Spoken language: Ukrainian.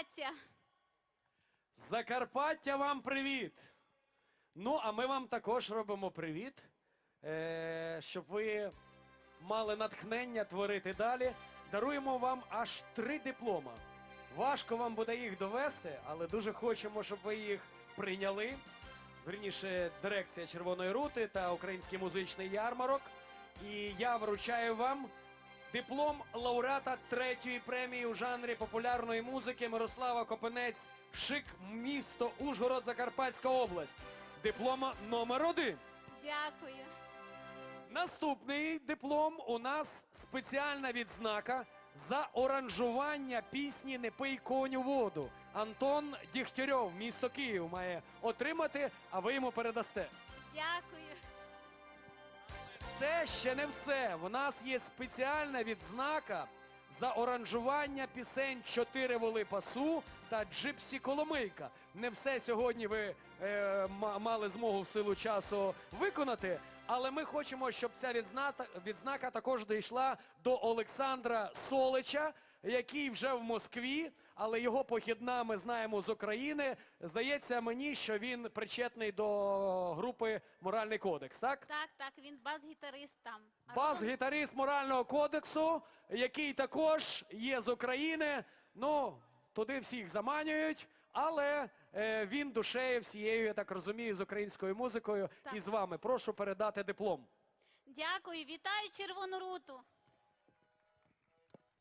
Закарпаття. Закарпаття вам привіт! Ну, а ми вам також робимо привіт, е, щоб ви мали натхнення творити далі. Даруємо вам аж три диплома. Важко вам буде їх довести, але дуже хочемо, щоб ви їх прийняли. Верніше, дирекція Червоної рути та Український музичний ярмарок. І я вручаю вам диплом лауреата третьої премії у жанрі популярної музики Мирослава Копенець Шик, місто Ужгород, Закарпатська область. Диплома номер один. Дякую. Наступний диплом у нас спеціальна відзнака за оранжування пісні Не пий коню воду. Антон Дігтярьов, місто Київ, має отримати, а ви йому передасте. Дякую. Це ще не все. В нас є спеціальна відзнака за оранжування пісень Чотири воли пасу та Джипсі Коломийка. Не все сьогодні ви е, мали змогу в силу часу виконати. Але ми хочемо, щоб ця відзнака також дійшла до Олександра Солича, який вже в Москві, але його похідна ми знаємо з України. Здається мені, що він причетний до групи Моральний кодекс, так? Так, так, він бас-гітарист там. Бас-гітарист морального кодексу, який також є з України. Ну, туди всіх заманюють, але е, він душею всією, я так розумію, з українською музикою. Так. І з вами прошу передати диплом. Дякую, вітаю Червону руту.